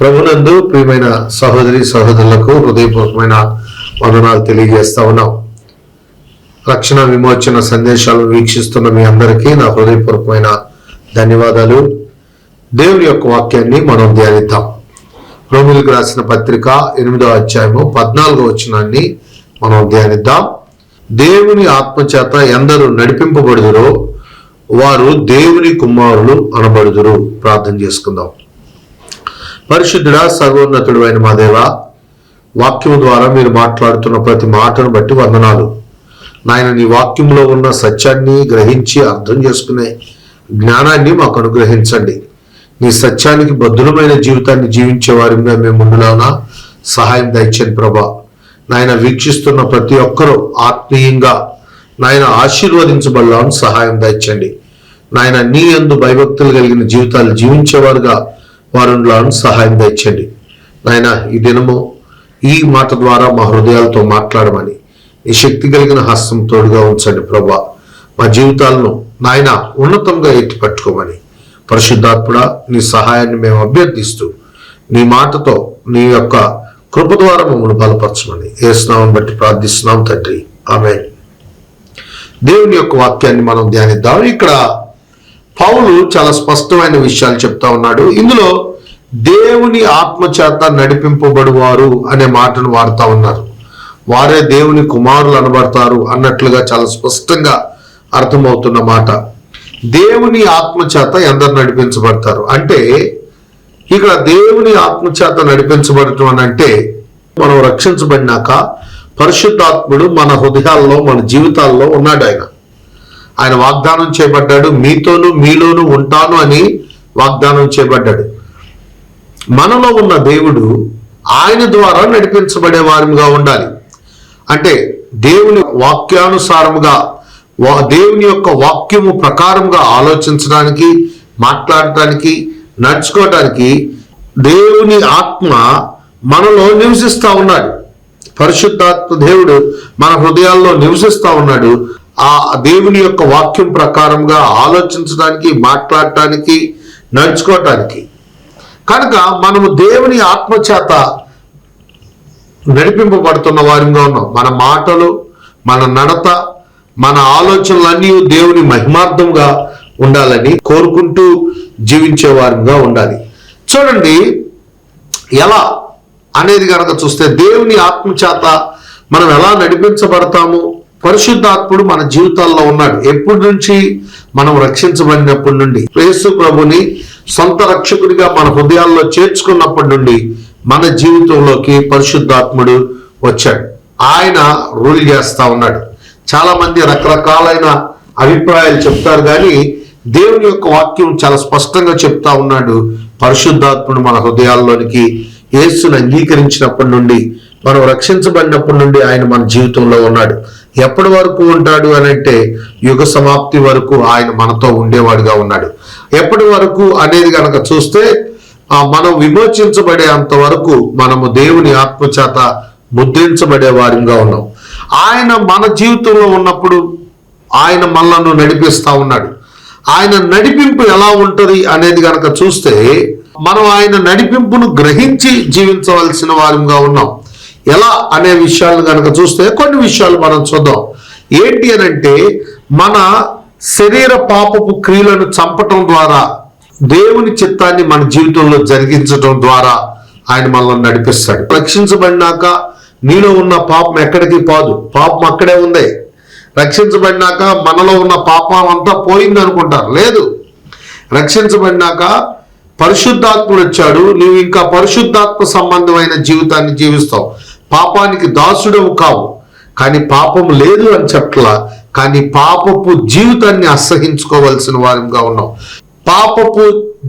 ప్రభునందు ప్రియమైన సహోదరి సహోదరులకు హృదయపూర్వకమైన వందనాలు తెలియజేస్తా ఉన్నాం. రక్షణ విమోచన సందేశాలను వీక్షిస్తున్న మీ అందరికీ నా హృదయపూర్వకమైన ధన్యవాదాలు. దేవుని యొక్క వాక్యాన్ని మనం ధ్యానిద్దాం. రోమిలకు రాసిన పత్రిక ఎనిమిదో అధ్యాయము పద్నాలుగో వచనాన్ని మనం ధ్యానిద్దాం. దేవుని ఆత్మచేత ఎందరు నడిపింపబడుదురో వారు దేవుని కుమారులు అనబడుదురు. ప్రార్థన చేసుకుందాం. పరిశుద్ధుడా సర్వోన్నతుడు అయిన మా దేవ వాక్యం ద్వారా మీరు మాట్లాడుతున్న ప్రతి మాటను బట్టి వందనాలు. నాయన నీ వాక్యంలో ఉన్న సత్యాన్ని గ్రహించి అర్థం చేసుకునే జ్ఞానాన్ని మాకు అనుగ్రహించండి. నీ సత్యానికి బద్దులమైన జీవితాన్ని జీవించే వారిగా మేము ముందులానా సహాయం దయచండి ప్రభా. నాయన వీక్షిస్తున్న ప్రతి ఒక్కరూ ఆత్మీయంగా నాయన ఆశీర్వదించబడలాను సహాయం దయచండి నాయన నీ యందు భయభక్తులు కలిగిన జీవితాలు జీవించేవారుగా వారులను సహాయం దయచండి నాయన ఈ దినము ఈ మాట ద్వారా మా హృదయాలతో మాట్లాడమని ఈ శక్తి కలిగిన హస్తం తోడుగా ఉంచండి ప్రభా. మా జీవితాలను నాయన ఉన్నతంగా ఎత్తి పట్టుకోమని పరిశుద్ధాత్ముడ నీ సహాయాన్ని మేము అభ్యర్థిస్తూ నీ మాటతో నీ యొక్క కృప ద్వారా మమ్మల్ని బలపరచమని ఏ స్నామం బట్టి ప్రార్థిస్తున్నాం తండ్రి. ఆమె దేవుని యొక్క వాక్యాన్ని మనం ధ్యానిద్దాం. ఇక్కడ పౌలు చాలా స్పష్టమైన విషయాలు చెప్తా ఉన్నాడు. ఇందులో దేవుని ఆత్మచేత నడిపింపబడువారు అనే మాటను వాడుతా ఉన్నారు. వారే దేవుని కుమారులు అనబడతారు అన్నట్లుగా చాలా స్పష్టంగా అర్థమవుతున్న మాట. దేవుని ఆత్మచేత ఎందరు నడిపించబడతారు? అంటే ఇక్కడ దేవుని ఆత్మచేత నడిపించబడటం అని అంటే మనం రక్షించబడినాక పరిశుద్ధాత్ముడు మన హృదయాల్లో మన జీవితాల్లో ఉన్నాడు ఆయన. ఆయన వాగ్దానం చేయబడ్డాడు మీతోనూ మీలోనూ ఉంటాను అని వాగ్దానం చేయబడ్డాడు. మనలో ఉన్న దేవుడు ఆయన ద్వారా నడిపించబడే వారిగా ఉండాలి. అంటే దేవుని వాక్యానుసారముగా వా- దేవుని యొక్క వాక్యము ప్రకారంగా ఆలోచించడానికి మాట్లాడటానికి నడుచుకోవటానికి దేవుని ఆత్మ మనలో నివసిస్తూ ఉన్నాడు. పరిశుద్ధాత్మ దేవుడు మన హృదయాల్లో నివసిస్తూ ఉన్నాడు. ఆ దేవుని యొక్క వాక్యం ప్రకారంగా ఆలోచించడానికి మాట్లాడటానికి నడుచుకోవటానికి. కనుక మనము దేవుని ఆత్మచేత నడిపింపబడుతున్న వారిగా ఉన్నాం. మన మాటలు మన నడత మన ఆలోచనలన్నీ దేవుని మహిమార్థంగా ఉండాలని కోరుకుంటూ జీవించే వారిగా ఉండాలి. చూడండి ఎలా అనేది కనుక చూస్తే దేవుని ఆత్మచేత మనం ఎలా నడిపించబడతాము? పరిశుద్ధాత్ముడు మన జీవితాల్లో ఉన్నాడు. ఎప్పటి నుంచి మనం రక్షించబడినప్పటి నుండి యేసు ప్రభుని సొంత రక్షకుడిగా మన హృదయాల్లో చేర్చుకున్నప్పటి నుండి మన జీవితంలోకి పరిశుద్ధాత్ముడు వచ్చాడు. ఆయన రూల్ చేస్తా ఉన్నాడు. చాలా మంది రకరకాలైన అభిప్రాయాలు చెప్తారు కానీ దేవుని యొక్క వాక్యం చాలా స్పష్టంగా చెప్తా ఉన్నాడు. పరిశుద్ధాత్ముడు మన హృదయాల్లోనికి యేసును అంగీకరించినప్పటి నుండి మనం రక్షించబడినప్పటి నుండి ఆయన మన జీవితంలో ఉన్నాడు. ఎప్పటి వరకు ఉంటాడు అని అంటే యుగ సమాప్తి వరకు ఆయన మనతో ఉండేవాడుగా ఉన్నాడు. ఎప్పటి వరకు అనేది కనుక చూస్తే ఆ మనం విమోచించబడే అంత వరకు మనము దేవుని ఆత్మచేత ముద్రించబడే వారిగా ఉన్నాం. ఆయన మన జీవితంలో ఉన్నప్పుడు ఆయన మనలను నడిపిస్తా ఉన్నాడు. ఆయన నడిపింపు ఎలా ఉంటుంది అనేది కనుక చూస్తే మనం ఆయన నడిపింపును గ్రహించి జీవించవలసిన వారిగా ఉన్నాం. ఎలా అనే విషయాలను కనుక చూస్తే కొన్ని విషయాలు మనం చూద్దాం. ఏంటి అని అంటే మన శరీర పాపపు క్రియలను చంపటం ద్వారా దేవుని చిత్తాన్ని మన జీవితంలో జరిగించటం ద్వారా ఆయన మనల్ని నడిపిస్తాడు. రక్షించబడినాక నీలో ఉన్న పాపం ఎక్కడికి పోదు? పాపం అక్కడే ఉంది. రక్షించబడినాక మనలో ఉన్న పాపం అంతా పోయింది అనుకుంటారు. లేదు. రక్షించబడినాక పరిశుద్ధాత్ముడు వచ్చాడు. నువ్వు ఇంకా పరిశుద్ధాత్మ సంబంధమైన జీవితాన్ని జీవిస్తావు. పాపానికి దాసుడవు కావు. కానీ పాపం లేదు అని చెప్పట్లా కానీ పాపపు జీవితాన్ని అసహించుకోవలసిన వారంగా ఉన్నాం పాపపు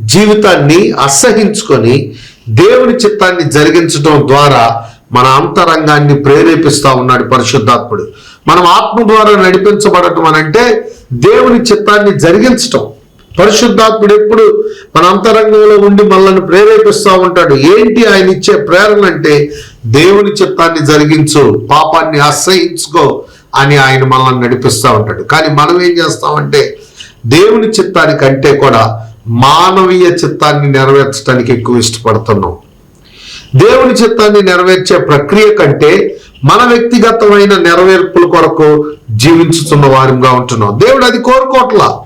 జీవితాన్ని అసహించుకొని దేవుని చిత్తాన్ని జరిగించడం ద్వారా మన అంతరంగాన్ని ప్రేరేపిస్తూ ఉన్నాడు పరిశుద్ధాత్ముడు. మనం ఆత్మ ద్వారా నడిపించబడటం అని అంటే దేవుని చిత్తాన్ని జరిగించటం. పరిశుద్ధాత్ముడు ఎప్పుడు మన అంతరంగంలో ఉండి మనల్ని ప్రేరేపిస్తూ ఉంటాడు. ఏంటి ఆయన ఇచ్చే ప్రేరణ అంటే దేవుని చిత్తాన్ని జరిగించు పాపాన్ని ఆశ్రయించుకో అని ఆయన మనల్ని నడిపిస్తూ ఉంటాడు. కానీ మనం ఏం చేస్తామంటే దేవుని చిత్తానికంటే కూడా మానవీయ చిత్తాన్ని నెరవేర్చడానికి ఎక్కువ ఇష్టపడుతున్నాం. దేవుని చిత్తాన్ని నెరవేర్చే ప్రక్రియ కంటే మన వ్యక్తిగతమైన నెరవేర్పుల కొరకు జీవించుతున్న వారిగా ఉంటున్నాం. దేవుడు అది కోరుకోవట్లా.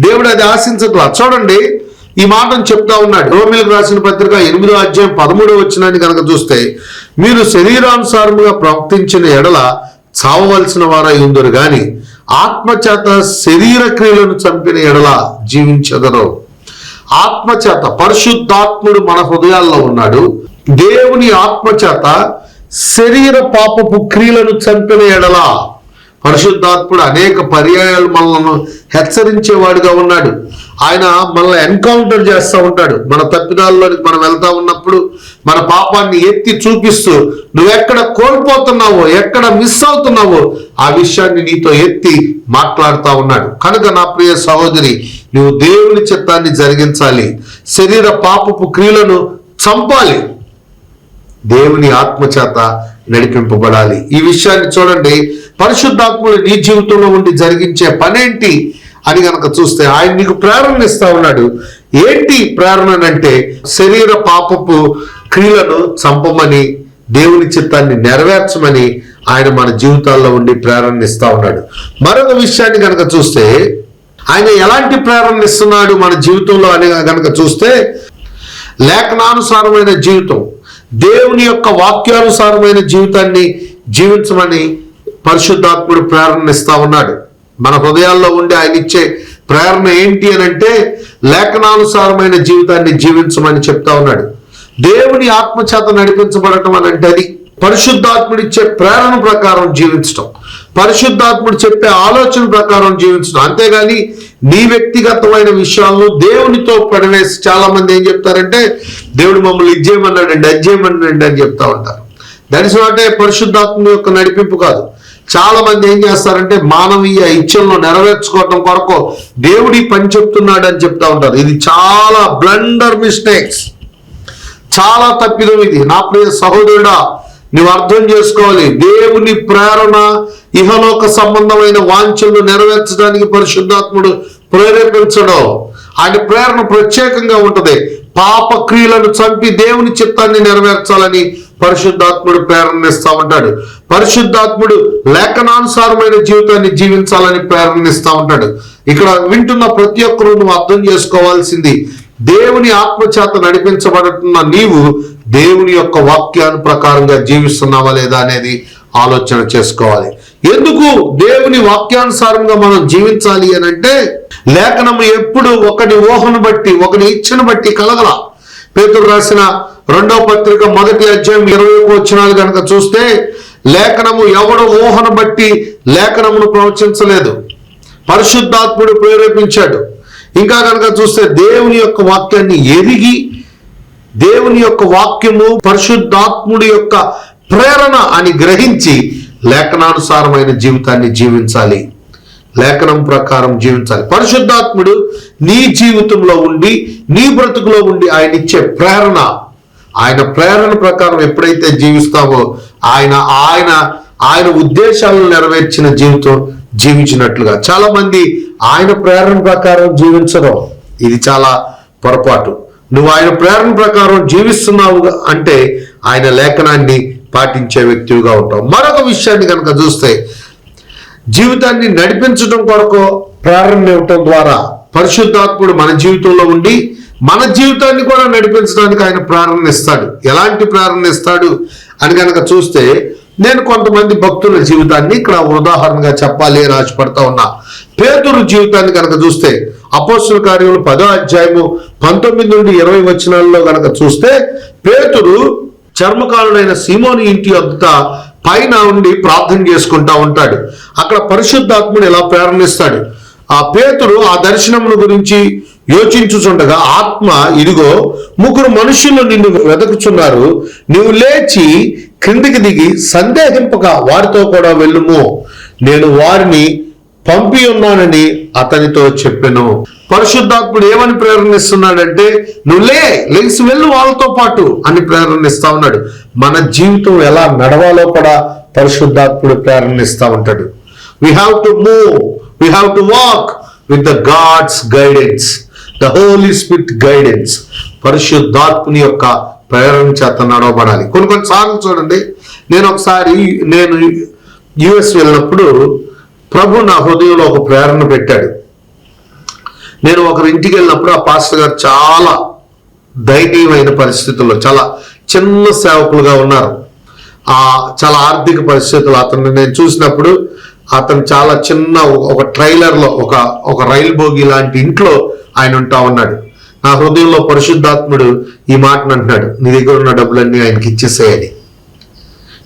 దేవుడు అది ఆశించట్లా. చూడండి ఈ మాటను చెప్తా ఉన్నాడు. రోమిలకు రాసిన పత్రిక ఎనిమిదో అధ్యాయం పదమూడో వచ్చినాన్ని కనుక చూస్తే మీరు శరీరానుసారముగా ప్రవర్తించిన ఎడల చావవలసిన వారై ఉందరు గాని ఆత్మచేత శరీర క్రియలను చంపిన ఎడల జీవించదరు. ఆత్మచేత పరిశుద్ధాత్ముడు మన హృదయాల్లో ఉన్నాడు. దేవుని ఆత్మచేత శరీర పాపపు క్రియలను చంపిన ఎడల పరిశుద్ధాత్ముడు అనేక పర్యాయాలు మనల్ని హెచ్చరించేవాడుగా ఉన్నాడు. ఆయన మనల్ని ఎన్కౌంటర్ చేస్తూ ఉంటాడు. మన తప్పిదాల్లోనికి మనం వెళ్తా ఉన్నప్పుడు మన పాపాన్ని ఎత్తి చూపిస్తూ నువ్వెక్కడ కోల్పోతున్నావో ఎక్కడ మిస్ అవుతున్నావో ఆ విషయాన్ని నీతో ఎత్తి మాట్లాడుతూ ఉన్నాడు. కనుక నా ప్రియ సహోదరి నువ్వు దేవుని చిత్తాన్ని జరిగించాలి. శరీర పాపపు క్రియలను చంపాలి. దేవుని ఆత్మచేత నడిపింపబడాలి. ఈ విషయాన్ని చూడండి. పరిశుద్ధాత్ముడు నీ జీవితంలో ఉండి జరిగించే పనేంటి అని గనక చూస్తే ఆయన నీకు ప్రేరణ ఇస్తా ఉన్నాడు. ఏంటి ప్రేరణ అంటే శరీర పాపపు క్రియలను చంపమని దేవుని చిత్తాన్ని నెరవేర్చమని ఆయన మన జీవితాల్లో ఉండి ప్రేరణ ఇస్తా ఉన్నాడు. మరొక విషయాన్ని కనుక చూస్తే ఆయన ఎలాంటి ప్రేరణ ఇస్తున్నాడు మన జీవితంలో అని కనుక చూస్తే లేఖనానుసారమైన జీవితం దేవుని యొక్క వాక్యానుసారమైన జీవితాన్ని జీవించమని పరిశుద్ధాత్ముడు ప్రేరణ ఇస్తా ఉన్నాడు. మన హృదయాల్లో ఉండి ఆయన ఇచ్చే ప్రేరణ ఏంటి అని అంటే లేఖనానుసారమైన జీవితాన్ని జీవించమని చెప్తా ఉన్నాడు. దేవుని ఆత్మచేత నడిపించబడటం అని అంటే అది. పరిశుద్ధాత్ముడు ఇచ్చే ప్రేరణ ప్రకారం జీవించటం. పరిశుద్ధాత్ముడు చెప్పే ఆలోచన ప్రకారం జీవించడం అంతేగాని నీ వ్యక్తిగతమైన విషయాలను దేవునితో పడవేసి చాలా మంది ఏం చెప్తారంటే దేవుడు మమ్మల్ని ఇది చేయమన్నాడండి అది చేయమన్నాడండి అని చెప్తా ఉంటారు. దట్ అంటే పరిశుద్ధాత్మ యొక్క నడిపింపు కాదు. చాలా మంది ఏం చేస్తారంటే మానవీయ ఇచ్చలను నెరవేర్చుకోవటం కొరకు దేవుడి పని చెప్తున్నాడు అని చెప్తా ఉంటారు. ఇది చాలా బ్లండర్ మిస్టేక్స్ చాలా తప్పిదం ఇది. నా ప్రియ సహోదరుడా నువ్వు అర్థం చేసుకోవాలి. దేవుని ప్రేరణ ఇహలోక సంబంధమైన వాంఛలను నెరవేర్చడానికి పరిశుద్ధాత్ముడు ప్రేరేపించడం. ఆయన ప్రేరణ ప్రత్యేకంగా ఉంటది. పాప క్రియలను చంపి దేవుని చిత్తాన్ని నెరవేర్చాలని పరిశుద్ధాత్ముడు ప్రేరణిస్తూ ఉంటాడు పరిశుద్ధాత్ముడు లేఖనానుసారమైన జీవితాన్ని జీవించాలని ప్రేరణిస్తూ ఉంటాడు ఇక్కడ వింటున్న ప్రతి ఒక్కరూ నువ్వు అర్థం చేసుకోవాల్సింది దేవుని ఆత్మచేత నడిపించబడుతున్న నీవు దేవుని యొక్క వాక్యాను ప్రకారంగా జీవిస్తున్నావా లేదా అనేది ఆలోచన చేసుకోవాలి. ఎందుకు దేవుని వాక్యానుసారంగా మనం జీవించాలి అని అంటే లేఖనం ఎప్పుడు ఒకటి ఊహను బట్టి ఒకటి ఇచ్చను బట్టి కలగల. పేతురు రాసిన రెండవ పత్రిక మొదటి అధ్యాయం ఇరవై వచ్చినాలు కనుక చూస్తే లేఖనము ఎవడు ఊహను బట్టి లేఖనమును ప్రవచించలేదు. పరిశుద్ధాత్ముడు ప్రేరేపించాడు. ఇంకా కనుక చూస్తే దేవుని యొక్క వాక్యాన్ని ఎరిగి దేవుని యొక్క వాక్యము పరిశుద్ధాత్ముడి యొక్క ప్రేరణ అని గ్రహించి లేఖనానుసారమైన జీవితాన్ని జీవించాలి. లేఖనం ప్రకారం జీవించాలి. పరిశుద్ధాత్ముడు నీ జీవితంలో ఉండి నీ బ్రతుకులో ఉండి ఆయన ఇచ్చే ప్రేరణ. ఆయన ప్రేరణ ప్రకారం ఎప్పుడైతే జీవిస్తామో ఆయన ఆయన ఆయన ఉద్దేశాలను నెరవేర్చిన జీవితం జీవించినట్లుగా. చాలా మంది ఆయన ప్రేరణ ప్రకారం జీవించడం ఇది చాలా పొరపాటు. నువ్వు ఆయన ప్రేరణ ప్రకారం జీవిస్తున్నావు అంటే ఆయన లేఖనాన్ని పాటించే వ్యక్తిగా ఉంటావు. మరొక విషయాన్ని కనుక చూస్తే జీవితాన్ని నడిపించడం కొరకు ప్రారంభించడం ఇవ్వటం ద్వారా పరిశుద్ధాత్ముడు మన జీవితంలో ఉండి మన జీవితాన్ని కూడా నడిపించడానికి ఆయన ప్రారంభిస్తాడు ఇస్తాడు. ఎలాంటి ప్రారంభిస్తాడు ఇస్తాడు అని కనుక చూస్తే నేను కొంతమంది భక్తుల జీవితాన్ని ఇక్కడ ఉదాహరణగా చెప్పాలి అని ఆశపడతా ఉన్నా. పేదరు జీవితాన్ని కనుక చూస్తే అపోస్తుల కార్యములు పదో అధ్యాయము పంతొమ్మిది నుండి ఇరవై వచనాల్లో కనుక చూస్తే పేతురు చర్మకారుడైన సీమోని ఇంటి వద్ద పైన ఉండి ప్రార్థన చేసుకుంటా ఉంటాడు. అక్కడ పరిశుద్ధాత్ముడు ఎలా ప్రేరణిస్తాడు ఆ పేతుడు ఆ దర్శనమును గురించి యోచించుచుండగా ఆత్మ ఇదిగో ముగ్గురు మనుషులు నిన్ను వెతుకుచున్నారు నువ్వు లేచి క్రిందికి దిగి సందేహింపక వారితో కూడా వెళ్ళుము. నేను వారిని పంపి ఉన్నానని అతనితో చెప్పెను. పరిశుద్ధాత్ముడు ఏమని ప్రేరణిస్తున్నాడంటే నువ్వు లే లేచి వెళ్ళు వాళ్ళతో పాటు అని ప్రేరణిస్తా ఉన్నాడు. మన జీవితం ఎలా నడవాలో కూడా పరిశుద్ధాత్ముడు ప్రేరణిస్తా ఉంటాడు. We have to move we have to walk with the God's guidance the holy spirit guidance పరిశుద్ధాత్ముని యొక్క ప్రేరణ చేత నడవబడాలి. కొన్ని కొన్ని సార్లు చూడండి నేను ఒకసారి నేను యుఎస్ వెళ్ళినప్పుడు ప్రభు నా హృదయంలో ఒక ప్రేరణ పెట్టాడు. నేను ఒకరి ఇంటికి వెళ్ళినప్పుడు ఆ పాస్టర్ గారు చాలా దయనీయమైన పరిస్థితుల్లో చాలా చిన్న సేవకులుగా ఉన్నారు. ఆ చాలా ఆర్థిక పరిస్థితులు అతన్ని నేను చూసినప్పుడు అతను చాలా చిన్న ఒక- ట్రైలర్లో ఒక ఒక రైలు బోగి లాంటి ఇంట్లో ఆయన ఉంటా ఉన్నాడు. నా హృదయంలో పరిశుద్ధాత్ముడు ఈ మాటను అంటున్నాడు నీ దగ్గర ఉన్న డబ్బులన్నీ ఆయనకి ఇచ్చేసేయని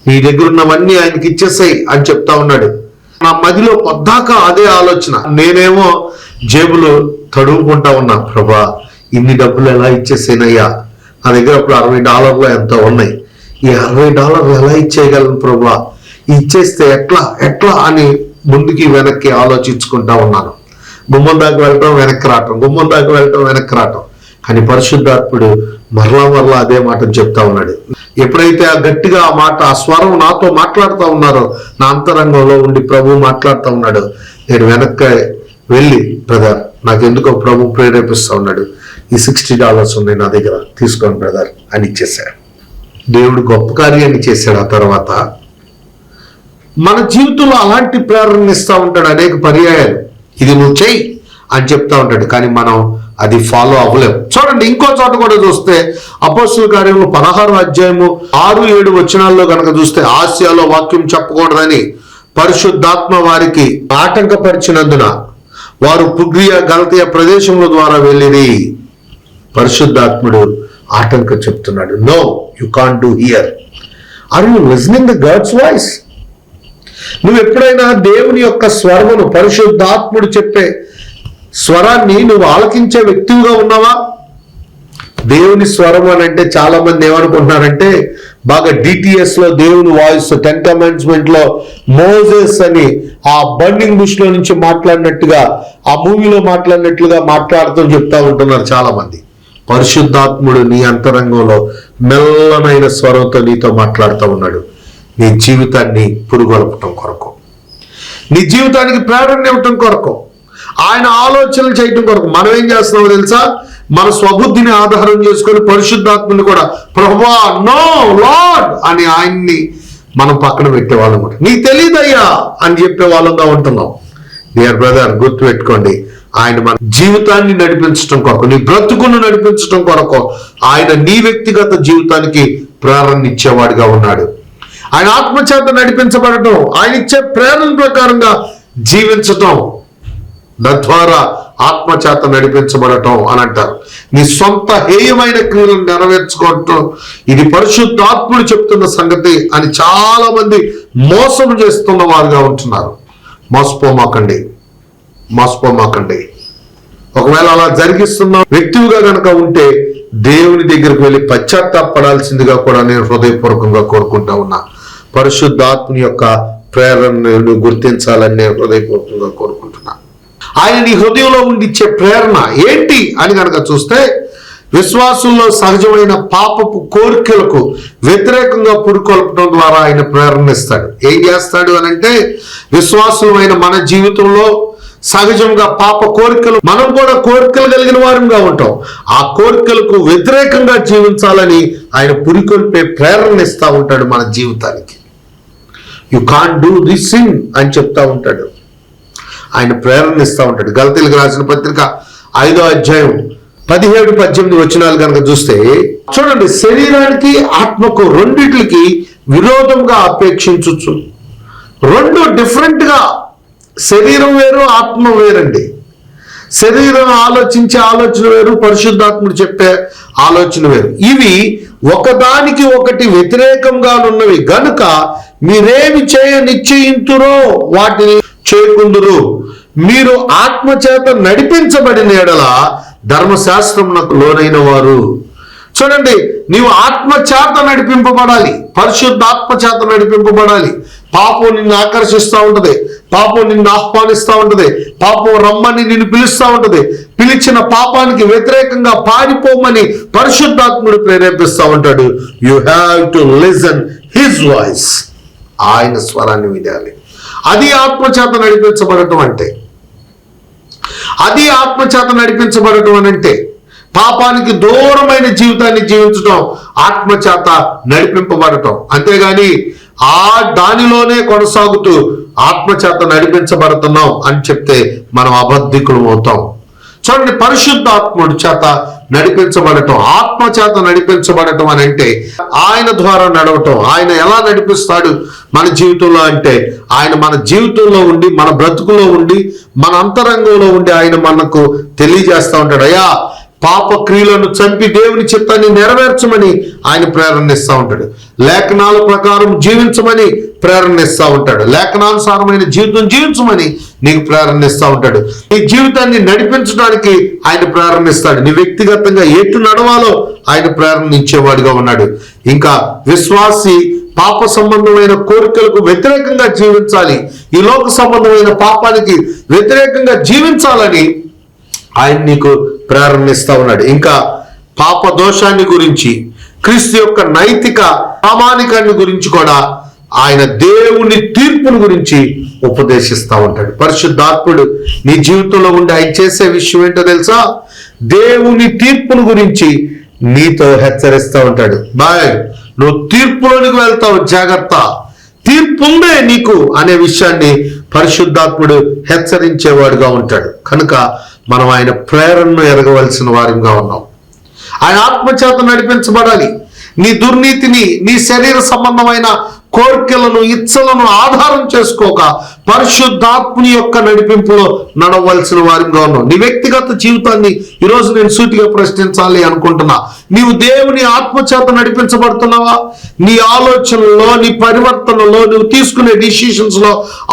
నీ దగ్గర ఉన్నవన్నీ ఆయనకి ఇచ్చేసేయి అని చెప్తా ఉన్నాడు. నా మదిలో పొద్దాక అదే ఆలోచన. నేనేమో జేబులో తడువుకుంటా ఉన్నా ప్రభా ఇన్ని డబ్బులు ఎలా ఇచ్చేసేనయ్యా? నా దగ్గర అప్పుడు అరవై డాలర్లు ఎంతో ఉన్నాయి. ఈ అరవై డాలర్లు ఎలా ఇచ్చేయగలను ప్రభా? ఇచ్చేస్తే ఎట్లా ఎట్లా అని ముందుకి వెనక్కి ఆలోచించుకుంటా ఉన్నాను. గుమ్మం దాకా వెళ్ళటం వెనక్కి రావటం గుమ్మం దాకా వెళ్ళటం వెనక్కి రావటం. కానీ పరిశుద్ధాత్ముడు మరలా మరలా అదే మాట చెప్తా ఉన్నాడు. ఎప్పుడైతే ఆ గట్టిగా ఆ మాట ఆ స్వరం నాతో మాట్లాడుతూ ఉన్నారో నా అంతరంగంలో ఉండి ప్రభు మాట్లాడుతూ ఉన్నాడు. నేను వెనక్కి వెళ్ళి బ్రదర్ నాకెందుకో ప్రభు ప్రేరేపిస్తా ఉన్నాడు. ఈ సిక్స్టీ డాలర్స్ ఉన్నాయి నా దగ్గర. తీసుకోండి బ్రదర్ అని ఇచ్చేశాడు. దేవుడు గొప్ప కార్యాన్ని చేశాడు ఆ తర్వాత. మన జీవితంలో అలాంటి ప్రేరణ ఇస్తూ ఉంటాడు అనేక పర్యాయాలు. ఇది నువ్వు చెయ్యి అని చెప్తా ఉంటాడు. కానీ మనం అది ఫాలో అవ్వలేం చూడండి ఇంకో చోట కూడా చూస్తే అపోస్తుల కార్యము పదహారు అధ్యాయము ఆరు ఏడు వచనాల్లో కనుక చూస్తే ఆసియాలో వాక్యం చెప్పకూడదని పరిశుద్ధాత్మ వారికి ఆటంకపరిచినందున వారు పుగ్రియ గలతీయ ప్రదేశముల ద్వారా వెళ్ళిది పరిశుద్ధాత్ముడు ఆటంక చెప్తున్నాడు. No you can't do here are you listening the God's voice నువ్వు ఎప్పుడైనా దేవుని యొక్క స్వరమును పరిశుద్ధాత్ముడు చెప్పే స్వరాన్ని నువ్వు ఆలకించే వ్యక్తిగా ఉన్నావా? దేవుని స్వరం అని అంటే చాలా మంది ఏమనుకుంటున్నారంటే బాగా డిటిఎస్లో దేవుని వాయిస్ టెన్ కమాండ్స్మెంట్లో మోజెస్ అని ఆ బర్నింగ్ బుష్లో నుంచి మాట్లాడినట్టుగా ఆ మూవీలో మాట్లాడినట్లుగా మాట్లాడుతూ చెప్తా ఉంటున్నారు చాలా మంది పరిశుద్ధాత్ముడు నీ అంతరంగంలో మెల్లనైన స్వరంతో నీతో మాట్లాడుతూ ఉన్నాడు. నీ జీవితాన్ని పురుగొలపటం కొరకు. నీ జీవితానికి ప్రేరణ ఇవ్వటం కొరకు. ఆయన ఆలోచనలు చేయటం కొరకు మనం ఏం చేస్తున్నామో తెలుసా? మన స్వబుద్ధిని ఆధారం చేసుకొని పరిశుద్ధాత్మని కూడా ప్రభా నో లాడ్ అని ఆయన్ని మనం పక్కన పెట్టేవాళ్ళం కూడా నీకు తెలియదయ్యా అని చెప్పే వాళ్ళంగా ఉంటున్నాం డియర్ బ్రదర్ గుర్తు పెట్టుకోండి ఆయన మన జీవితాన్ని నడిపించడం కొరకు నీ బ్రతుకును నడిపించడం కొరకు ఆయన నీ వ్యక్తిగత జీవితానికి ప్రేరణ ఇచ్చేవాడిగా ఉన్నాడు. ఆయన ఆత్మచేత నడిపించబడటం ఆయన ఇచ్చే ప్రేరణ ప్రకారంగా జీవించటం తద్వారా ఆత్మచేత నడిపించబడటం అని అంటారు. నీ సొంత హేయమైన క్రియలను నెరవేర్చుకోవటం ఇది పరిశుద్ధాత్ముడు చెప్తున్న సంగతి అని చాలా మంది మోసం చేస్తున్న వారుగా ఉంటున్నారు. మోసపోమాకండి. మోసపోమాకండి. ఒకవేళ అలా జరిగిస్తున్న వ్యక్తిగా గనక ఉంటే దేవుని దగ్గరికి వెళ్ళి పశ్చాత్తాపడాల్సిందిగా కూడా నేను హృదయపూర్వకంగా కోరుకుంటా ఉన్నా. పరిశుద్ధాత్ముని యొక్క ప్రేరణను గుర్తించాలని నేను హృదయపూర్వకంగా కోరుకుంటున్నా. ఆయన నీ హృదయంలో ఉండిచ్చే ప్రేరణ ఏంటి అని కనుక చూస్తే విశ్వాసంలో సహజమైన పాపపు కోరికలకు వ్యతిరేకంగా పురుకొల్పడం ద్వారా ఆయన ప్రేరణ ఇస్తాడు. ఏం చేస్తాడు అని అంటే విశ్వాసమైన మన జీవితంలో సహజంగా పాప కోరికలు మనం కూడా కోరికలు కలిగిన వారంగా ఉంటాం. ఆ కోరికలకు వ్యతిరేకంగా జీవించాలని ఆయన పురికొల్పే ప్రేరణ ఇస్తా ఉంటాడు మన జీవితానికి. You can do this thing అని చెప్తా ఉంటాడు. ఆయన ప్రేరణ ఇస్తూ ఉంటాడు. గలతీలకు రాసిన పత్రిక ఐదో అధ్యాయం పదిహేడు పద్దెనిమిది వచనాలు కనుక చూస్తే చూడండి శరీరానికి ఆత్మకు రెండిట్లకి విరోధంగా అపేక్షించవచ్చు రెండు డిఫరెంట్గా శరీరం వేరు ఆత్మ వేరండి. శరీరం ఆలోచించే ఆలోచన వేరు పరిశుద్ధాత్ముడు చెప్పే ఆలోచన వేరు. ఇవి ఒకదానికి ఒకటి వ్యతిరేకంగా ఉన్నవి గనుక మీరేమి చేయ నిశ్చయింతురో వాటిని చేయకుందురు మీరు ఆత్మచేత నడిపించబడిన ఎడల ధర్మశాస్త్రమునకు లోనైన వారు. చూడండి నీవు ఆత్మచేత నడిపింపబడాలి. పరిశుద్ధ ఆత్మచేత నడిపింపబడాలి. పాపం నిన్ను ఆకర్షిస్తూ ఉంటది. పాపం నిన్ను ఆహ్వానిస్తూ ఉంటది. పాపం రమ్మని నిన్ను పిలుస్తూ ఉంటది. పిలిచిన పాపానికి వ్యతిరేకంగా పారిపోమని పరిశుద్ధాత్ముడు ప్రేరేపిస్తూ ఉంటాడు. You have to listen his voice ఆయన స్వరాన్ని వినాలి. అది ఆత్మచేత నడిపించబడటం అంటే. అది ఆత్మచేత నడిపించబడటం అని అంటే పాపానికి దూరమైన జీవితాన్ని జీవించడం ఆత్మచేత నడిపింపబడటం. అంతేగాని ఆ దానిలోనే కొనసాగుతూ ఆత్మచేత నడిపించబడుతున్నాం అని చెప్తే మనం అబద్ధికులం అవుతాం. చూడండి పరిశుద్ధ పరిశుద్ధాత్ముడి చేత నడిపించబడటం ఆత్మ చేత నడిపించబడటం అని అంటే ఆయన ద్వారా నడవటం. ఆయన ఎలా నడిపిస్తాడు మన జీవితంలో అంటే ఆయన మన జీవితంలో ఉండి మన బ్రతుకులో ఉండి మన అంతరంగంలో ఉండి ఆయన మనకు తెలియజేస్తా ఉంటాడు. అయ్యా పాప క్రియలను చంపి దేవుని చిత్తాన్ని నెరవేర్చమని ఆయన ప్రేరణిస్తూ ఉంటాడు. లేఖనాల ప్రకారం జీవించమని ప్రేరణిస్తూ ఉంటాడు. లేఖనానుసారమైన జీవితం జీవించమని నీకు ప్రేరణిస్తూ ఉంటాడు. నీ జీవితాన్ని నడిపించడానికి ఆయన ప్రేరణిస్తాడు నీ వ్యక్తిగతంగా ఎటు నడవాలో ఆయన ప్రేరణించేవాడిగా ఉన్నాడు. ఇంకా విశ్వాసి పాప సంబంధమైన కోరికలకు వ్యతిరేకంగా జీవించాలి. ఈ లోక సంబంధమైన పాపానికి వ్యతిరేకంగా జీవించాలని ఆయన నీకు ప్రారంభిస్తా ఉన్నాడు. ఇంకా పాప దోషాన్ని గురించి క్రీస్తు యొక్క నైతిక ప్రామాణికాన్ని గురించి కూడా ఆయన దేవుని తీర్పును గురించి ఉపదేశిస్తా ఉంటాడు. పరిశుద్ధాత్ముడు నీ జీవితంలో ఉండి ఆయన చేసే విషయం ఏంటో తెలుసా? దేవుని తీర్పును గురించి నీతో హెచ్చరిస్తా ఉంటాడు. బాయ్ నువ్వు తీర్పులోనికి వెళ్తావు జాగ్రత్త. తీర్పు ఉందే నీకు అనే విషయాన్ని పరిశుద్ధాత్ముడు హెచ్చరించేవాడుగా ఉంటాడు. కనుక మనం ఆయన ప్రేరణను ఎరగవలసిన వారిగా ఉన్నాం. ఆయన ఆత్మచేత నడిపించబడాలి. నీ దుర్నీతిని నీ శరీర సంబంధమైన కోరికలను ఇచ్చలను ఆధారం చేసుకోక పరిశుద్ధాత్ముని యొక్క నడిపింపులో నడవలసిన వారిగా ఉన్నాం నీ వ్యక్తిగత జీవితాన్ని ఈరోజు నేను సూటిగా ప్రశ్నించాలి అనుకుంటున్నా. నీవు దేవుని ఆత్మచేత నడిపించబడుతున్నావా? నీ ఆలోచనలో నీ పరివర్తనలో నువ్వు తీసుకునే డిసిషన్స్లో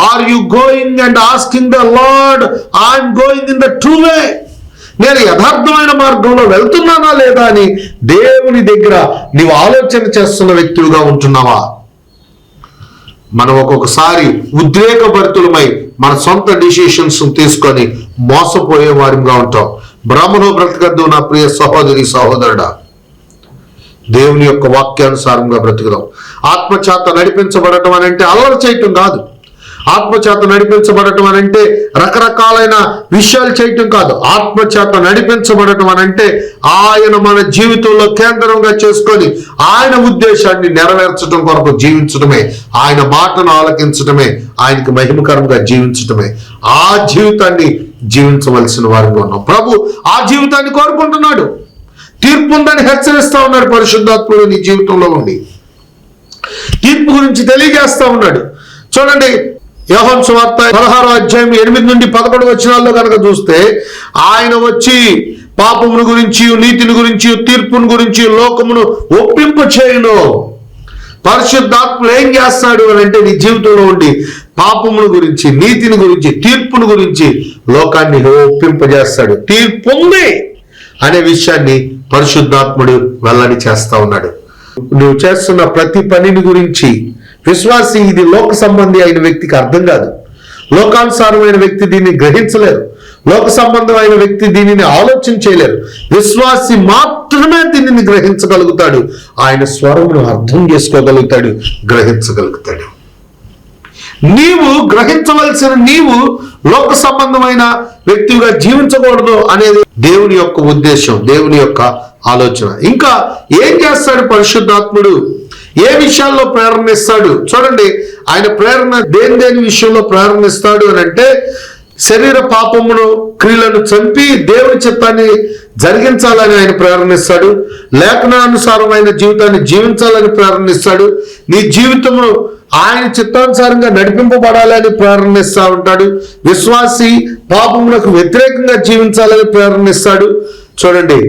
are you going and asking the lord I'm going in the true way నేను యథార్థమైన మార్గంలో వెళ్తున్నానా లేదా అని దేవుని దగ్గర నీవు ఆలోచన చేస్తున్న వ్యక్తులుగా ఉంటున్నావా? మనం ఒక్కొక్కసారి ఉద్రేకభరితులమై మన సొంత డిసిషన్స్ తీసుకొని మోసపోయే వారిగా ఉంటాం. బ్రహ్మలో బ్రతకద్దు నా ప్రియ సహోదరి సహోదరుడా. దేవుని యొక్క వాక్యానుసారంగా బ్రతుకుదాం. ఆత్మచేత నడిపించబడటం అని అంటే అల్లరి చేయటం కాదు. ఆత్మచేత నడిపించబడటం అని అంటే రకరకాలైన విషయాలు చేయటం కాదు. ఆత్మచేత నడిపించబడటం అని అంటే ఆయన మన జీవితంలో కేంద్రంగా చేసుకొని ఆయన ఉద్దేశాన్ని నెరవేర్చడం కొరకు జీవించడమే ఆయన మాటను ఆలకించడమే ఆయనకి మహిమకరంగా జీవించడమే ఆ జీవితాన్ని జీవించవలసిన వారిగా ఉన్నాం. ప్రభు ఆ జీవితాన్ని కోరుకుంటున్నాడు. తీర్పు ఉందని హెచ్చరిస్తా ఉన్నాడు పరిశుద్ధాత్ముడు నీ జీవితంలో ఉండి. తీర్పు గురించి తెలియజేస్తా ఉన్నాడు. చూడండి యోహన్ సువార్త పదహారో అధ్యాయం ఎనిమిది నుండి పదకొండు వచనాల్లో కనుక చూస్తే ఆయన వచ్చి పాపమును గురించి నీతిని గురించి తీర్పును గురించి లోకమును ఒప్పింప చేయను. పరిశుద్ధాత్ములు ఏం చేస్తాడు అని అంటే నీ జీవితంలో ఉండి పాపమును గురించి నీతిని గురించి తీర్పును గురించి లోకాన్ని ఒప్పింపజేస్తాడు. తీర్పు ఉంది అనే విషయాన్ని పరిశుద్ధాత్ముడు వెల్లడి చేస్తా ఉన్నాడు. నువ్వు చేస్తున్న ప్రతి పనిని గురించి విశ్వాసి ఇది లోక సంబంధి అయిన వ్యక్తికి అర్థం కాదు. లోకానుసారమైన వ్యక్తి దీన్ని గ్రహించలేరు. లోక సంబంధమైన వ్యక్తి దీనిని ఆలోచన చేయలేరు. విశ్వాసి మాత్రమే దీనిని గ్రహించగలుగుతాడు. ఆయన స్వరమును అర్థం చేసుకోగలుగుతాడు గ్రహించగలుగుతాడు. నీవు గ్రహించవలసిన నీవు లోక సంబంధమైన వ్యక్తిగా జీవించకూడదు అనేది దేవుని యొక్క ఉద్దేశం దేవుని యొక్క ఆలోచన. ఇంకా ఏం చేస్తాడు పరిశుద్ధాత్ముడు? ఏ విషయాల్లో ప్రారంభిస్తాడు చూడండి ఆయన ప్రేరణ దేని దేని విషయంలో ప్రారంభిస్తాడు అని అంటే శరీర పాపమును క్రియలను చంపి దేవుని చిత్తాన్ని జరిగించాలని ఆయన ప్రేరణిస్తాడు లేఖనానుసారమైన జీవితాన్ని జీవించాలని ప్రారంభిస్తాడు నీ జీవితము ఆయన చిత్తానుసారంగా నడిపింపబడాలని ప్రారంభిస్తూ ఉంటాడు. విశ్వాసి పాపములకు వ్యతిరేకంగా జీవించాలని ప్రేరణిస్తాడు చూడండి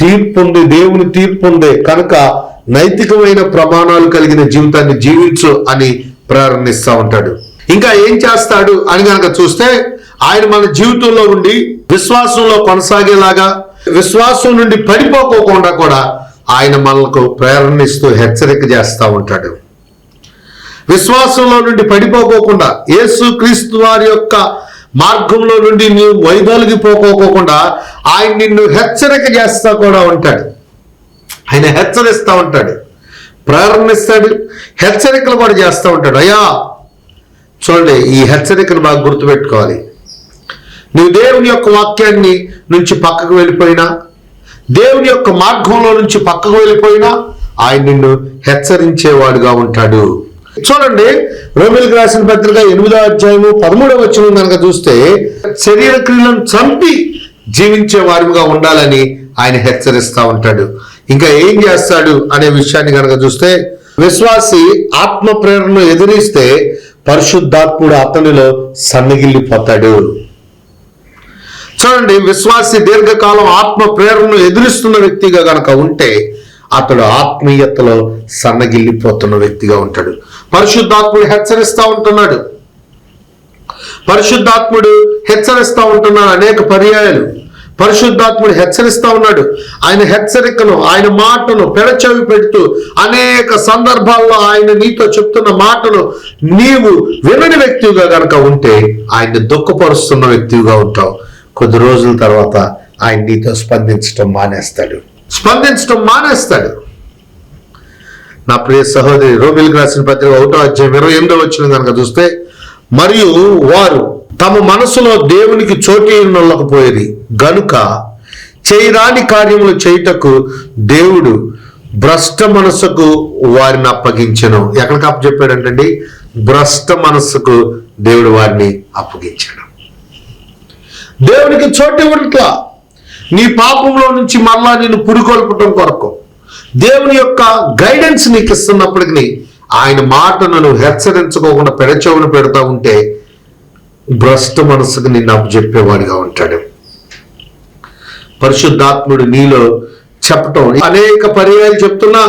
తీర్పు ఉంది దేవుని తీర్పు ఉంది కనుక నైతికమైన ప్రమాణాలు కలిగిన జీవితాన్ని జీవించు అని ప్రేరణిస్తూ ఉంటాడు. ఇంకా ఏం చేస్తాడు అని కనుక చూస్తే ఆయన మన జీవితంలో ఉండి విశ్వాసంలో కొనసాగేలాగా విశ్వాసం నుండి పడిపోకోకుండా కూడా ఆయన మనకు ప్రేరణిస్తూ హెచ్చరిక చేస్తూ ఉంటాడు. విశ్వాసంలో నుండి పడిపోకోకుండా యేసు క్రీస్తు వారి యొక్క మార్గంలో నుండి నీవు వైదొలిగిపోకోకుండా ఆయన నిన్ను హెచ్చరిక చేస్తా కూడా ఉంటాడు. ఆయన హెచ్చరిస్తూ ఉంటాడు. ప్రారంభిస్తాడు హెచ్చరికలు కూడా చేస్తూ ఉంటాడు. అయ్యా చూడండి ఈ హెచ్చరికను బాగా గుర్తుపెట్టుకోవాలి. నువ్వు దేవుని యొక్క వాక్యాన్ని నుంచి పక్కకు వెళ్ళిపోయినా దేవుని యొక్క మార్గంలో నుంచి పక్కకు వెళ్ళిపోయినా ఆయన నిన్ను హెచ్చరించేవాడుగా ఉంటాడు. చూడండి రోమిలకు రాసిన పత్రిక ఎనిమిదో అధ్యాయము పదమూడవ వచ్చిన కనుక చూస్తే శరీర క్రియలను చంపి జీవించే వారిగా ఉండాలని ఆయన హెచ్చరిస్తూ ఉంటాడు. ఇంకా ఏం చేస్తాడు అనే విషయాన్ని కనుక చూస్తే విశ్వాసి ఆత్మ ప్రేరణను ఎదిరిస్తే పరిశుద్ధాత్ముడు అతనిలో సన్నగిల్లిపోతాడు. చూడండి విశ్వాసి దీర్ఘకాలం ఆత్మ ప్రేరణను ఎదురిస్తున్న వ్యక్తిగా గనక ఉంటే అతడు ఆత్మీయతలో సన్నగిల్లిపోతున్న వ్యక్తిగా ఉంటాడు. పరిశుద్ధాత్ముడు హెచ్చరిస్తా ఉంటున్నాడు. పరిశుద్ధాత్ముడు హెచ్చరిస్తా ఉంటున్నాడు అనేక పర్యాయాలు. పరిశుద్ధాత్ముడు హెచ్చరిస్తా ఉన్నాడు. ఆయన హెచ్చరికను ఆయన మాటను పెడచెవి పెడుతూ అనేక సందర్భాల్లో ఆయన నీతో చెప్తున్న మాటను నీవు వినని వ్యక్తిగా గనక ఉంటే ఆయన్ని దుఃఖపరుస్తున్న వ్యక్తిగా ఉంటావు. కొద్ది రోజుల తర్వాత ఆయన నీతో స్పందించడం మానేస్తాడు. స్పందించడం మానేస్తాడు. నా ప్రియ సహోదరి రోమిల్కి రాసిన పత్రిక ఒకటో అధ్యాయం ఇరవై ఎనిమిదో వచ్చిన కనుక చూస్తే మరియు వారు తమ మనసులో దేవునికి చోటు నొల్లకపోయేది గనుక చేయరాని కార్యములు చేయుటకు దేవుడు భ్రష్ట మనసుకు వారిని అప్పగించను. ఎక్కడికి అప్పచెప్పాడంటండి భ్రష్ట మనస్సుకు దేవుడు వారిని అప్పగించాడు దేవునికి చోటు ఇవ్వట్లా నీ పాపంలో నుంచి మళ్ళా నేను పురికొల్పటం కొరకు దేవుని యొక్క గైడెన్స్ నీకు ఇస్తున్నప్పటికీ ఆయన మాటను నువ్వు హెచ్చరించుకోకుండా పెడచెవును పెడతా ఉంటే భ్రష్ట మనసుకు నిన్ను అప్పచెప్పేవాడిగా ఉంటాడు. పరిశుద్ధాత్ముడు నీలో చెప్పటం అనేక పర్యాయాలు చెప్తున్నా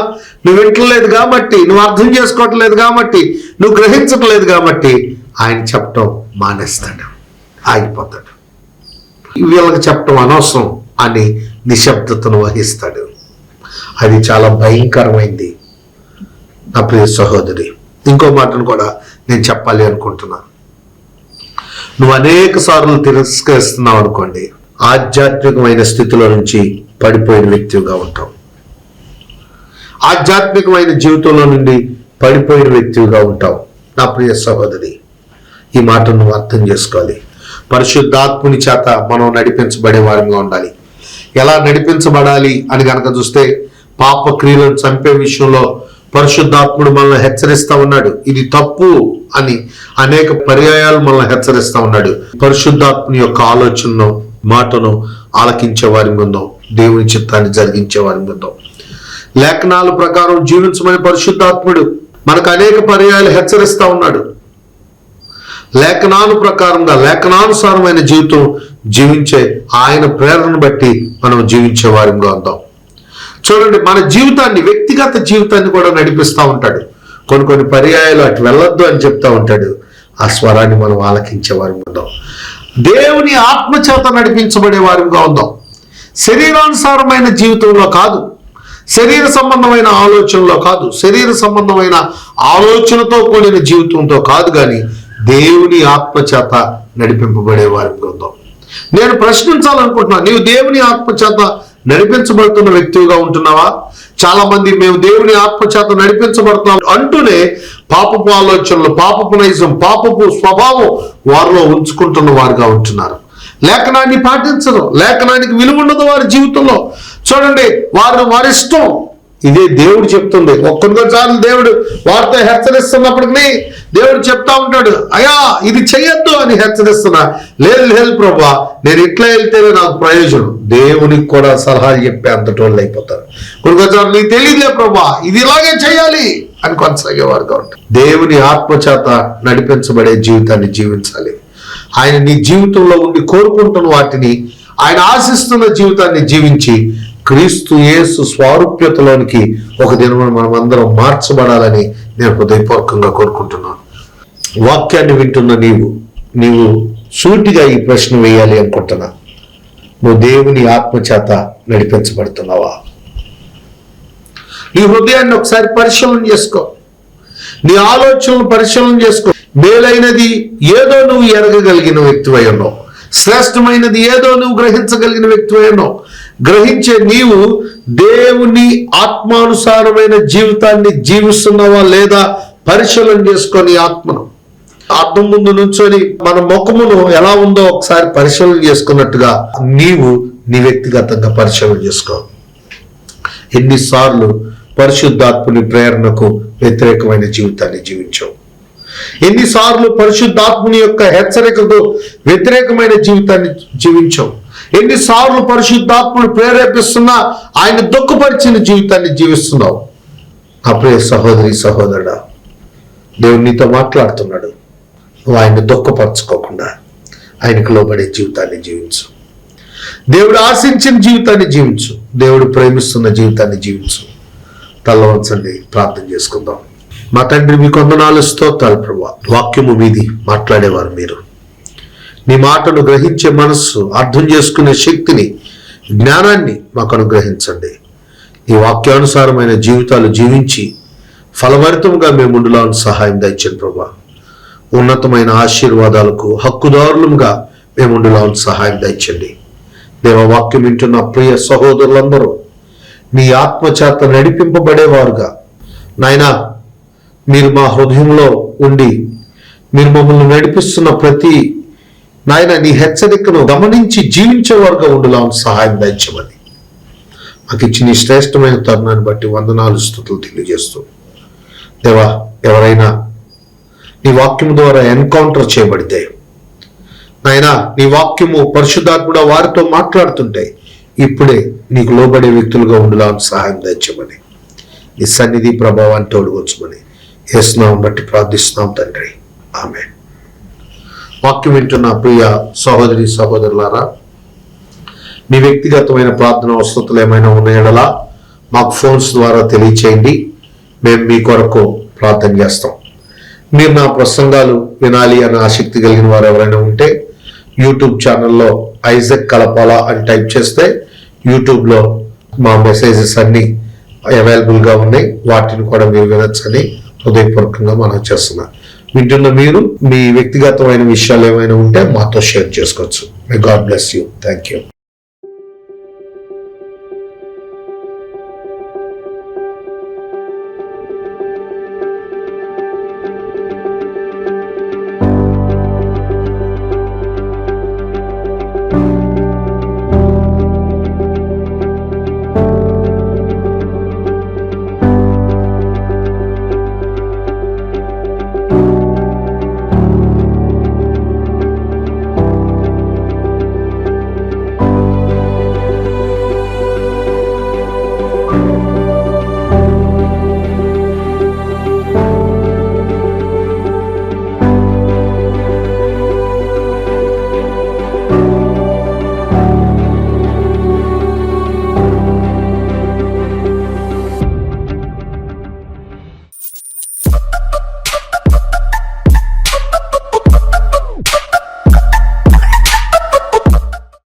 నువ్వు వింటలేదు కాబట్టి నువ్వు అర్థం చేసుకోవట్లేదు కాబట్టి నువ్వు గ్రహించట్లేదు కాబట్టి ఆయన చెప్పటం మానేస్తాడు. ఆగిపోతాడు. వీళ్ళకి చెప్పటం అనవసరం అని నిశ్శబ్దతను వహిస్తాడు. అది చాలా భయంకరమైంది. నా ప్రియ సహోదరి ఇంకో మాటను కూడా నేను చెప్పాలి అనుకుంటున్నాను నువ్వు అనేక సార్లు తిరస్కరిస్తున్నావు అనుకోండి ఆధ్యాత్మికమైన స్థితిలో నుంచి పడిపోయిన వ్యక్తిగా ఉంటావు. ఆధ్యాత్మికమైన జీవితంలో నుండి పడిపోయిన వ్యక్తిగా ఉంటావు. నా ప్రియ సహోదరి ఈ మాట నువ్వు అర్థం చేసుకోవాలి. పరిశుద్ధాత్ముని చేత మనం నడిపించబడే వారిగా ఉండాలి. ఎలా నడిపించబడాలి అని కనుక చూస్తే పాప క్రియలను చంపే విషయంలో పరిశుద్ధాత్ముడు మనల్ని హెచ్చరిస్తా ఉన్నాడు. ఇది తప్పు అని అనేక పర్యాయాలు మనల్ని హెచ్చరిస్తా ఉన్నాడు. పరిశుద్ధాత్ముని యొక్క ఆలోచనను మాటను ఆలకించే వారి ఉందాం దేవుని చిత్తాన్ని జరిగించే వారి ఉందాం లేఖనాల ప్రకారం జీవించమని పరిశుద్ధాత్ముడు మనకు అనేక పర్యాయాలు హెచ్చరిస్తా ఉన్నాడు. లేఖనాను ప్రకారంగా లేఖనానుసారమైన జీవితం జీవించే ఆయన ప్రేరణను బట్టి మనం జీవించే వారిగా ఉందాం చూడండి మన జీవితాన్ని వ్యక్తిగత జీవితాన్ని కూడా నడిపిస్తూ ఉంటాడు. కొన్ని కొన్ని పర్యాయాలు అటు వెళ్ళొద్దు అని చెప్తా ఉంటాడు. ఆ స్వరాన్ని మనం ఆలకించేవారు ఉందాం. దేవుని ఆత్మచేత నడిపించబడే వారిగా ఉందాం. శరీరానుసారమైన జీవితంలో కాదు. శరీర సంబంధమైన ఆలోచనలో కాదు. శరీర సంబంధమైన ఆలోచనతో కూడిన జీవితంతో కాదు కానీ దేవుని ఆత్మచేత నడిపింపబడే వారిగా ఉందాం. నేను ప్రశ్నించాలనుకుంటున్నాను నీవు దేవుని ఆత్మచేత నడిపించబడుతున్న వ్యక్తిగా ఉంటున్నావా? చాలా మంది మేము దేవుని ఆత్మచేత నడిపించబడుతున్నాం అంటూనే పాపపు ఆలోచనలు పాపపు నైజం పాపపు స్వభావం వారిలో ఉంచుకుంటున్న వారుగా ఉంటున్నారు. లేఖనాన్ని పాటించరు. లేఖనానికి విలువ ఉండదు వారి జీవితంలో. చూడండి వారు వారిష్టం ఇదే దేవుడు చెప్తుంది. ఒక్కొక్కసార్లు దేవుడు వారితో హెచ్చరిస్తున్నప్పటికీ దేవుడు చెప్తా ఉంటాడు అయ్యా ఇది చెయ్యొద్దు అని హెచ్చరిస్తున్నా. లేదు లేదు ప్రభా నేను ఇట్లా వెళ్తేనే నాకు ప్రయోజనం. దేవునికి కూడా సలహాలు చెప్పే వాళ్ళు అయిపోతారు. కొన్నిసార్లు నీకు తెలియదులే ప్రభా ఇది ఇలాగే చేయాలి అని కొనసాగేవారుగా ఉంటారు. దేవుని ఆత్మచేత నడిపించబడే జీవితాన్ని జీవించాలి. ఆయన నీ జీవితంలో ఉండి కోరుకుంటున్న వాటిని ఆయన ఆశిస్తున్న జీవితాన్ని జీవించి క్రీస్తు యేసు స్వారూప్యతలోనికి ఒక దినం మనమందరం మార్చబడాలని నేను హృదయపూర్వకంగా కోరుకుంటున్నాను. వాక్యాన్ని వింటున్న నీవు నీవు సూటిగా ఈ ప్రశ్న వేయాలి అనుకుంటున్నా. నువ్వు దేవుని ఆత్మచేత నడిపించబడుతున్నావా? నీ హృదయాన్ని ఒకసారి పరిశీలన చేసుకో. నీ ఆలోచనలు పరిశీలన చేసుకో. మేలైనది ఏదో నువ్వు ఎరగగలిగిన వ్యక్తివై ఉన్నావు. శ్రేష్టమైనది ఏదో నువ్వు గ్రహించగలిగిన వ్యక్తివై ఉన్నావు. గ్రహించే నీవు దేవుని ఆత్మానుసారమైన జీవితాన్ని జీవిస్తున్నావా లేదా పరిశీలన చేసుకొని ఆత్మను? అర్థం ముందు నుంచొని మన ముఖమును ఎలా ఉందో ఒకసారి పరిశీలన చేసుకున్నట్టుగా నీవు నీ వ్యక్తిగతంగా పరిశీలన చేసుకో. ఎన్నిసార్లు పరిశుద్ధాత్ముని ప్రేరణకు వ్యతిరేకమైన జీవితాన్ని జీవించావు ఎన్నిసార్లు పరిశుద్ధాత్ముని యొక్క హెచ్చరికకు వ్యతిరేకమైన జీవితాన్ని జీవించావు. ఎన్నిసార్లు పరిశుద్ధాత్ముడు ప్రేరేపిస్తున్నా ఆయన దుఃఖపరిచిన జీవితాన్ని జీవిస్తున్నావు. అప్పుడే సహోదరి సహోదరుడా దేవుడు నీతో మాట్లాడుతున్నాడు. నువ్వు ఆయన్ని దుఃఖపరచుకోకుండా ఆయనకు లోబడే జీవితాన్ని జీవించు. దేవుడు ఆశించిన జీవితాన్ని జీవించు. దేవుడు ప్రేమిస్తున్న జీవితాన్ని జీవించు. తల్లవంచండి ప్రార్థన చేసుకుందాం. మా తండ్రి మీ కొందనాలు స్తోత్రాలు ప్రభా. వాక్యము మీది మాట్లాడేవారు మీరు. నీ మాటను గ్రహించే మనస్సు అర్థం చేసుకునే శక్తిని జ్ఞానాన్ని మాకు అనుగ్రహించండి. ఈ వాక్యానుసారమైన జీవితాలు జీవించి ఫలభరితంగా మేము ఉండులాను సహాయం దయచండి ప్రభా. ఉన్నతమైన ఆశీర్వాదాలకు హక్కుదారులుగా మేము ఉండులాను సహాయం దయచండి దేవవాక్యం వింటున్న ప్రియ సహోదరులందరూ నీ ఆత్మచేత నడిపింపబడేవారుగా. నాయనా మీరు మా హృదయంలో ఉండి మీరు మమ్మల్ని నడిపిస్తున్న ప్రతి నాయన నీ హెచ్చరికను గమనించి జీవించేవారుగా ఉండాలని సహాయం దయచమని మాకు ఇచ్చిన ఈ శ్రేష్టమైన తరుణాన్ని బట్టి వందనాలు స్థుతులు తెలియజేస్తూ. దేవా ఎవరైనా నీ వాక్యం ద్వారా ఎన్కౌంటర్ చేయబడితే నాయనా నీ వాక్యము పరిశుద్ధాత్ముడ వారితో మాట్లాడుతుంటే ఇప్పుడే నీకు లోబడే వ్యక్తులుగా ఉండాలని సహాయం తెచ్చమని నీ సన్నిధి ప్రభావాన్ని తోడుకొచ్చమని వేస్తున్నాం బట్టి ప్రార్థిస్తున్నాం తండ్రి. ఆమె వాక్యం వింటున్న ప్రియ సహోదరి సహోదరులారా మీ వ్యక్తిగతమైన ప్రార్థన అవసరతలు ఏమైనా ఉన్నాయడలా మాకు ఫోన్స్ ద్వారా తెలియచేయండి. మేము మీ కొరకు ప్రార్థన చేస్తాం. మీరు నా ప్రసంగాలు వినాలి అని ఆసక్తి కలిగిన వారు ఎవరైనా ఉంటే యూట్యూబ్ ఛానల్లో ఐజక్ కలపాల అని టైప్ చేస్తే యూట్యూబ్లో మా మెసేజెస్ అన్నీ అవైలబుల్గా ఉన్నాయి. వాటిని కూడా మీరు వినొచ్చని హృదయపూర్వకంగా మనం చేస్తున్నాం. వింటున్న మీరు మీ వ్యక్తిగతమైన విషయాలు ఏమైనా ఉంటే మాతో షేర్ చేసుకోవచ్చు. May god bless you thank you